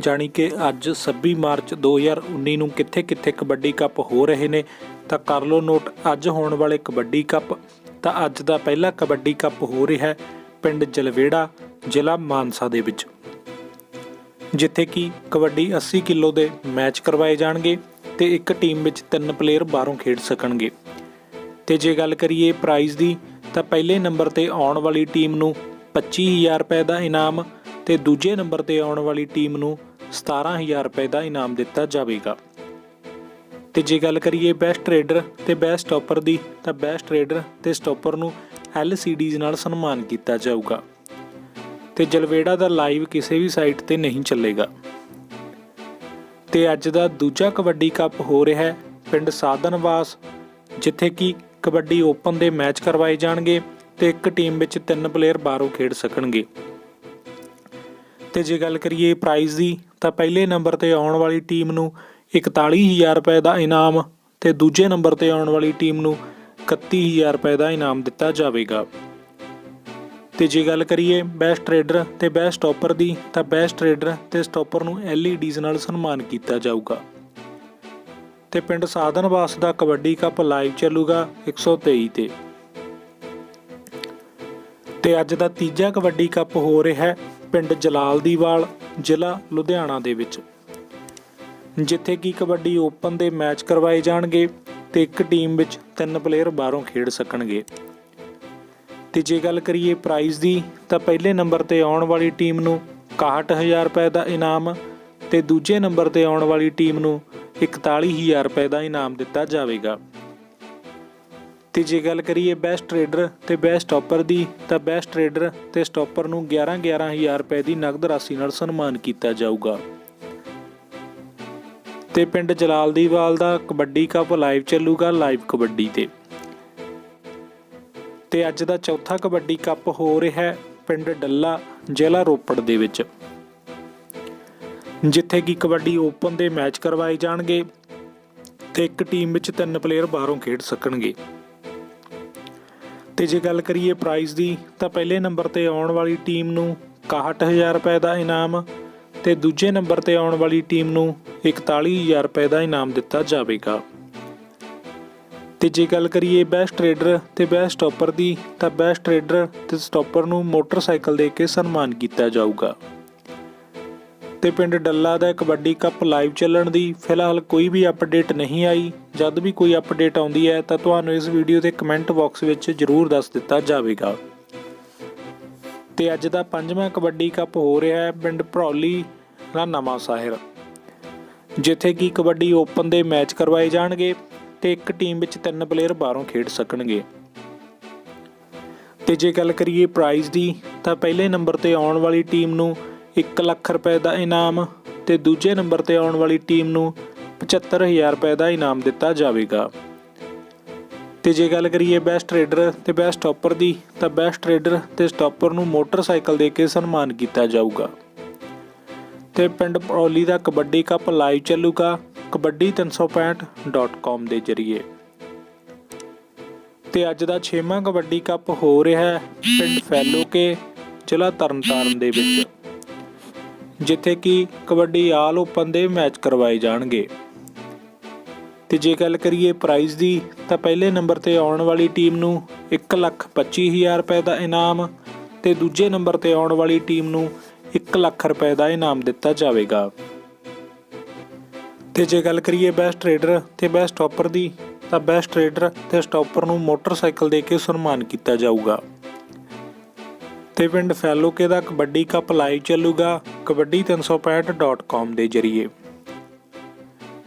ਜਾਣੀ ਕਿ ਅੱਜ 26 ਮਾਰਚ 2019 ਨੂੰ ਕਿੱਥੇ-ਕਿੱਥੇ ਕਬੱਡੀ ਕੱਪ ਹੋ ਰਹੇ ਨੇ, ਤਾਂ ਕਰ ਲਓ ਨੋਟ, ਅੱਜ ਹੋਣ ਵਾਲੇ ਕਬੱਡੀ ਕੱਪ। ਤਾਂ ਅੱਜ ਦਾ ਪਹਿਲਾ ਕਬੱਡੀ ਕੱਪ ਹੋ ਰਿਹਾ ਹੈ ਪਿੰਡ ਜਲਵੇੜਾ, ਜ਼ਿਲ੍ਹਾ ਮਾਨਸਾ ਦੇ ਵਿੱਚ। ਜਿੱਥੇ ਕਿ ਕਬੱਡੀ 80 ਕਿਲੋ ਦੇ ਮੈਚ ਕਰਵਾਏ ਜਾਣਗੇ ਤੇ ਇੱਕ ਟੀਮ ਵਿੱਚ ਤਿੰਨ ਪਲੇਅਰ ਬਾਹਰੋਂ ਖੇਡ ਸਕਣਗੇ। ਤੇ ਜੇ ਗੱਲ ਕਰੀਏ ਪ੍ਰਾਈਜ਼ ਦੀ, ਤਾਂ ਪਹਿਲੇ ਨੰਬਰ ਤੇ ਆਉਣ ਵਾਲੀ ਟੀਮ ਨੂੰ 25000 ਰੁਪਏ ਦਾ ਇਨਾਮ ਤੇ ਦੂਜੇ ਨੰਬਰ ਤੇ ਆਉਣ ਵਾਲੀ ਟੀਮ ਨੂੰ 17000 ਰੁਪਏ ਦਾ ਇਨਾਮ ਦਿੱਤਾ ਜਾਵੇਗਾ। ਤੇ ਜੇ ਗੱਲ ਕਰੀਏ ਬੈਸਟ ਟ੍ਰੇਡਰ ਤੇ ਬੈਸਟ ਸਟਾਪਰ ਦੀ, ਤਾਂ ਬੈਸਟ ਟ੍ਰੇਡਰ ਤੇ ਸਟਾਪਰ ਨੂੰ LCDs ਨਾਲ ਸਨਮਾਨ ਕੀਤਾ ਜਾਊਗਾ। ਤੇ ਜਲਵੇੜਾ ਦਾ ਲਾਈਵ ਕਿਸੇ ਵੀ ਸਾਈਟ ਤੇ ਨਹੀਂ ਚੱਲੇਗਾ। ਤੇ ਅੱਜ ਦਾ ਦੂਜਾ ਕਬੱਡੀ ਕੱਪ ਹੋ ਰਿਹਾ ਹੈ ਪਿੰਡ ਸਾਧਨਵਾਸ, ਜਿੱਥੇ ਕਿ ਕਬੱਡੀ ਓਪਨ ਦੇ ਮੈਚ ਕਰਵਾਏ ਜਾਣਗੇ ਤੇ ਇੱਕ ਟੀਮ ਵਿੱਚ ਤਿੰਨ ਪਲੇਅਰ ਬਾਹਰੋਂ ਖੇਡ ਸਕਣਗੇ। ਤੇ ਜੇ ਗੱਲ ਕਰੀਏ ਪ੍ਰਾਈਜ਼ ਦੀ, ਤਾਂ ਪਹਿਲੇ ਨੰਬਰ ਤੇ ਆਉਣ ਵਾਲੀ ਟੀਮ ਨੂੰ 41000 ਰੁਪਏ ਦਾ ਇਨਾਮ ਤੇ ਦੂਜੇ ਨੰਬਰ ਤੇ ਆਉਣ ਵਾਲੀ ਟੀਮ ਨੂੰ 31000 ਰੁਪਏ ਦਾ ਇਨਾਮ ਦਿੱਤਾ ਜਾਵੇਗਾ। ਤੇ ਜੇ ਗੱਲ ਕਰੀਏ ਬੈਸਟ ਟ੍ਰੇਡਰ ਤੇ ਬੈਸਟ ਸਟਾਪਰ ਦੀ, ਤਾਂ ਬੈਸਟ ਟ੍ਰੇਡਰ ਤੇ ਸਟਾਪਰ ਨੂੰ LEDs ਨਾਲ ਸਨਮਾਨ ਕੀਤਾ ਜਾਊਗਾ। ਤੇ ਪਿੰਡ ਸਾਧਨਵਾਸ ਦਾ ਕਬੱਡੀ ਕੱਪ ਲਾਈਵ ਚੱਲੂਗਾ 123 ਤੇ। ਤੇ ਅੱਜ ਦਾ ਤੀਜਾ ਕਬੱਡੀ ਕੱਪ ਹੋ ਰਿਹਾ ਹੈ ਪਿੰਡ ਜਲਾਲਦੀਵਾਲ, ਜ਼ਿਲ੍ਹਾ ਲੁਧਿਆਣਾ ਦੇ ਵਿੱਚ। ਜਿੱਥੇ ਕਿ ਕਬੱਡੀ ਓਪਨ ਦੇ ਮੈਚ ਕਰਵਾਏ ਜਾਣਗੇ ਤੇ ਇੱਕ ਟੀਮ ਵਿੱਚ ਤਿੰਨ ਪਲੇਅਰ ਬਾਹਰੋਂ ਖੇਡ ਸਕਣਗੇ। ਤੇ ਜੇ ਗੱਲ ਕਰੀਏ ਪ੍ਰਾਈਜ਼ ਦੀ, ਤਾਂ ਪਹਿਲੇ ਨੰਬਰ ਤੇ ਆਉਣ ਵਾਲੀ ਟੀਮ ਨੂੰ 61000 ਰੁਪਏ ਦਾ ਇਨਾਮ ਤੇ ਦੂਜੇ ਨੰਬਰ ਤੇ ਆਉਣ ਵਾਲੀ ਟੀਮ ਨੂੰ 41000 ਰੁਪਏ ਦਾ ਇਨਾਮ ਦਿੱਤਾ ਜਾਵੇਗਾ। ਤੇ ਜੇ ਗੱਲ ਕਰੀਏ ਬੈਸਟ ਟ੍ਰੇਡਰ ਤੇ ਬੈਸਟ ਸਟਾਪਰ ਦੀ, ਤਾਂ ਬੈਸਟ ਟ੍ਰੇਡਰ ਤੇ ਸਟਾਪਰ ਨੂੰ 11 11000 ਰੁਪਏ ਦੀ ਨਗਦ ਰਾਸ਼ੀ ਨਾਲ ਸਨਮਾਨ ਕੀਤਾ ਜਾਊਗਾ। ਤੇ ਪਿੰਡ ਜਲਾਲਦੀਵਾਲ ਦਾ ਕਬੱਡੀ ਕੱਪ ਲਾਈਵ ਚੱਲੂਗਾ ਲਾਈਵ ਕਬੱਡੀ ਤੇ। ਤੇ ਅੱਜ ਦਾ ਚੌਥਾ ਕਬੱਡੀ ਕੱਪ ਹੋ ਰਿਹਾ ਹੈ ਪਿੰਡ ਡੱਲਾ, ਜ਼ਿਲ੍ਹਾ ਰੋਪੜ ਦੇ ਵਿੱਚ। ਜਿੱਥੇ ਕਿ ਕਬੱਡੀ ਓਪਨ ਦੇ ਮੈਚ ਕਰਵਾਏ ਜਾਣਗੇ ਤੇ ਇੱਕ ਟੀਮ ਵਿੱਚ ਤਿੰਨ ਪਲੇਅਰ ਬਾਹਰੋਂ ਖੇਡ ਸਕਣਗੇ। ਤੇ ਜੇ ਗੱਲ ਕਰੀਏ ਪ੍ਰਾਈਜ਼ ਦੀ, ਤਾਂ ਪਹਿਲੇ ਨੰਬਰ ਤੇ ਆਉਣ ਵਾਲੀ ਟੀਮ ਨੂੰ 61000 ਰੁਪਏ ਦਾ ਇਨਾਮ ਤੇ ਦੂਜੇ ਨੰਬਰ ਤੇ ਆਉਣ ਵਾਲੀ ਟੀਮ ਨੂੰ 41000 ਰੁਪਏ ਦਾ ਇਨਾਮ ਦਿੱਤਾ ਜਾਵੇਗਾ। ਤੇ ਜੇ ਗੱਲ ਕਰੀਏ ਬੈਸਟ ਟ੍ਰੇਡਰ ਤੇ ਬੈਸਟ ਸਟਾਪਰ ਦੀ, ਤਾਂ ਬੈਸਟ ਟ੍ਰੇਡਰ ਤੇ ਸਟਾਪਰ ਨੂੰ ਮੋਟਰਸਾਈਕਲ ਦੇ ਕੇ ਸਨਮਾਨ ਕੀਤਾ ਜਾਊਗਾ। ਤੇ ਪਿੰਡ ਡੱਲਾ ਦਾ ਕਬੱਡੀ ਕੱਪ ਲਾਈਵ ਚੱਲਣ ਦੀ ਫਿਲਹਾਲ ਕੋਈ ਵੀ ਅਪਡੇਟ ਨਹੀਂ ਆਈ। ਜਦ ਵੀ ਕੋਈ ਅਪਡੇਟ ਆਉਂਦੀ ਹੈ, ਤਾਂ ਤੁਹਾਨੂੰ ਇਸ ਵੀਡੀਓ ਦੇ ਕਮੈਂਟ ਬਾਕਸ ਵਿੱਚ ਜਰੂਰ ਦੱਸ ਦਿੱਤਾ ਜਾਵੇਗਾ। ਤੇ ਅੱਜ ਦਾ ਪੰਜਵਾਂ ਕਬੱਡੀ ਕੱਪ ਹੋ ਰਿਹਾ ਹੈ ਪਿੰਡ ਭਰੌਲੀ ਦਾ ਨਵਾਂ ਸਾਹਿਰ, ਜਿੱਥੇ ਕਿ ਕਬੱਡੀ ਓਪਨ ਦੇ ਮੈਚ ਕਰਵਾਏ ਜਾਣਗੇ ਤੇ ਇੱਕ ਟੀਮ ਵਿੱਚ ਤਿੰਨ ਪਲੇਅਰ ਬਾਹਰੋਂ ਖੇਡ ਸਕਣਗੇ। ਤੇ ਜੇ ਗੱਲ ਕਰੀਏ ਪ੍ਰਾਈਜ਼ ਦੀ, ਤਾਂ ਪਹਿਲੇ ਨੰਬਰ ਤੇ ਆਉਣ ਵਾਲੀ ਟੀਮ ਨੂੰ 1 ਲੱਖ ਰੁਪਏ ਦਾ ਇਨਾਮ ਤੇ ਦੂਜੇ ਨੰਬਰ ਤੇ ਆਉਣ ਵਾਲੀ ਟੀਮ ਨੂੰ 75000 ਰੁਪਏ ਦਾ ਇਨਾਮ ਦਿੱਤਾ ਜਾਵੇਗਾ। ਤੇ ਜੇ ਗੱਲ ਕਰੀਏ ਬੈਸਟ ਟ੍ਰੇਡਰ ਤੇ ਬੈਸਟ ਸਟਾਪਰ ਦੀ, ਤਾਂ ਬੈਸਟ ਟ੍ਰੇਡਰ ਤੇ ਸਟਾਪਰ ਨੂੰ ਮੋਟਰਸਾਈਕਲ ਦੇ ਕੇ ਸਨਮਾਨ ਕੀਤਾ ਜਾਊਗਾ। ਤੇ ਪਿੰਡ ਪਰੌਲੀ ਦਾ ਕਬੱਡੀ ਕੱਪ ਲਾਈਵ ਚੱਲੂਗਾ kabaddi365.com ਦੇ ਜ਼ਰੀਏ। ਤੇ ਅੱਜ ਦਾ 6ਵਾਂ ਕਬੱਡੀ ਕੱਪ ਹੋ ਰਿਹਾ ਹੈ ਪਿੰਡ ਫੈਲੋਕੇ ਜ਼ਿਲ੍ਹਾ ਤਰਨਤਾਰਨ ਦੇ ਵਿੱਚ, ਜਿੱਥੇ ਕਿ ਕਬੱਡੀ ਆਲ ਓਪਨ ਦੇ ਮੈਚ ਕਰਵਾਏ ਜਾਣਗੇ। ਤੇ ਜੇ ਗੱਲ ਕਰੀਏ ਪ੍ਰਾਈਜ਼ ਦੀ, ਤਾਂ ਪਹਿਲੇ ਨੰਬਰ ਤੇ ਆਉਣ ਵਾਲੀ ਟੀਮ ਨੂੰ 125000 ਰੁਪਏ ਦਾ ਇਨਾਮ ਤੇ ਦੂਜੇ ਨੰਬਰ ਤੇ ਆਉਣ ਵਾਲੀ ਟੀਮ ਨੂੰ 1 ਲੱਖ ਰੁਪਏ ਦਾ ਇਨਾਮ ਦਿੱਤਾ ਜਾਵੇਗਾ। ਤੇ ਜੇ ਗੱਲ ਕਰੀਏ ਬੈਸਟ ਟ੍ਰੇਡਰ ਤੇ ਬੈਸਟ ਸਟਾਪਰ ਦੀ, ਤਾਂ ਬੈਸਟ ਟ੍ਰੇਡਰ ਤੇ ਸਟਾਪਰ ਨੂੰ ਮੋਟਰਸਾਈਕਲ ਦੇ ਕੇ ਸਨਮਾਨ ਕੀਤਾ ਜਾਊਗਾ। ਤੇ ਪਿੰਡ ਫੈਲੋਕੇ ਦਾ ਕਬੱਡੀ ਕੱਪ ਲਾਈਵ ਚੱਲੂਗਾ kabaddi365.com ਦੇ ਜ਼ਰੀਏ।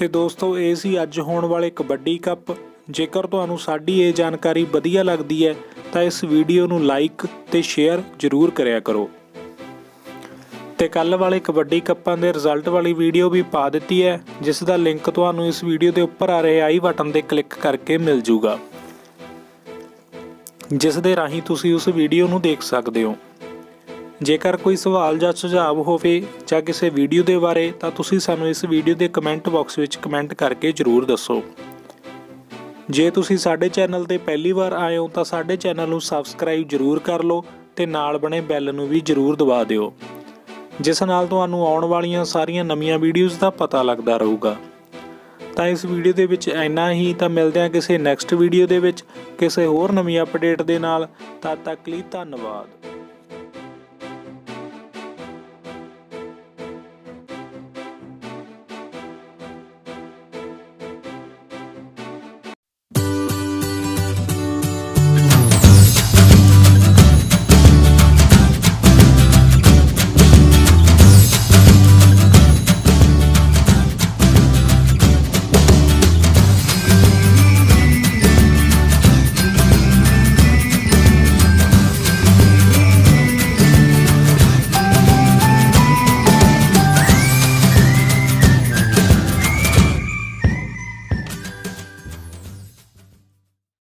ਤੇ ਦੋਸਤੋ, ਇਹ ਸੀ ਅੱਜ ਹੋਣ ਵਾਲੇ ਕਬੱਡੀ ਕੱਪ। ਜੇਕਰ ਤੁਹਾਨੂੰ ਸਾਡੀ ਇਹ ਜਾਣਕਾਰੀ ਵਧੀਆ ਲੱਗਦੀ ਹੈ, ਤਾਂ ਇਸ ਵੀਡੀਓ ਨੂੰ ਲਾਈਕ ਤੇ ਸ਼ੇਅਰ ਜ਼ਰੂਰ ਕਰਿਆ ਕਰੋ। ਤੇ ਕੱਲ ਵਾਲੇ ਕਬੱਡੀ ਕੱਪਾਂ ਦੇ ਰਿਜ਼ਲਟ ਵਾਲੀ ਵੀਡੀਓ ਵੀ ਪਾ ਦਿੱਤੀ ਹੈ, ਜਿਸ ਦਾ ਲਿੰਕ ਤੁਹਾਨੂੰ ਇਸ ਵੀਡੀਓ ਦੇ ਉੱਪਰ ਆ ਰਹੇ ਆਈ ਬਟਨ ਤੇ ਕਲਿੱਕ ਕਰਕੇ ਮਿਲ ਜੂਗਾ। ਜਿਸ ਦੇ ਰਾਹੀਂ ਤੁਸੀਂ ਉਸ ਵੀਡੀਓ ਨੂੰ ਦੇਖ ਸਕਦੇ ਹੋ। ਜੇਕਰ ਕੋਈ ਸਵਾਲ ਜਾਂ ਸੁਝਾਅ ਹੋਵੇ ਜਾਂ ਕਿਸੇ ਵੀਡੀਓ ਦੇ ਬਾਰੇ, ਤਾਂ ਤੁਸੀਂ ਸਾਨੂੰ ਇਸ ਵੀਡੀਓ ਦੇ ਕਮੈਂਟ ਬਾਕਸ ਵਿੱਚ ਕਮੈਂਟ ਕਰਕੇ ਜਰੂਰ ਦੱਸੋ। ਜੇ ਤੁਸੀਂ ਸਾਡੇ ਚੈਨਲ ਤੇ ਪਹਿਲੀ ਵਾਰ ਆਏ ਹੋ, ਤਾਂ ਸਾਡੇ ਚੈਨਲ ਨੂੰ ਸਬਸਕ੍ਰਾਈਬ ਜਰੂਰ ਕਰ ਲਓ ਤੇ ਨਾਲ ਬਣੇ ਬੈਲ ਨੂੰ ਵੀ ਜਰੂਰ ਦਬਾ ਦਿਓ। ਜਿਸ ਨਾਲ ਤੁਹਾਨੂੰ ਆਉਣ ਵਾਲੀਆਂ ਸਾਰੀਆਂ ਨਵੀਆਂ ਵੀਡੀਓਜ਼ ਦਾ ਪਤਾ ਲੱਗਦਾ ਰਹੂਗਾ। ਤਾਂ ਇਸ ਵੀਡੀਓ ਦੇ ਵਿੱਚ ਇੰਨਾ ਹੀ, ਤਾਂ ਮਿਲਦੇ ਹਾਂ ਕਿਸੇ ਨੈਕਸਟ ਵੀਡੀਓ ਦੇ ਵਿੱਚ, ਕਿਸੇ ਹੋਰ ਨਵੀਂ ਅਪਡੇਟ ਦੇ ਨਾਲ। ਤਦ ਤੱਕ ਲਈ ਧੰਨਵਾਦ।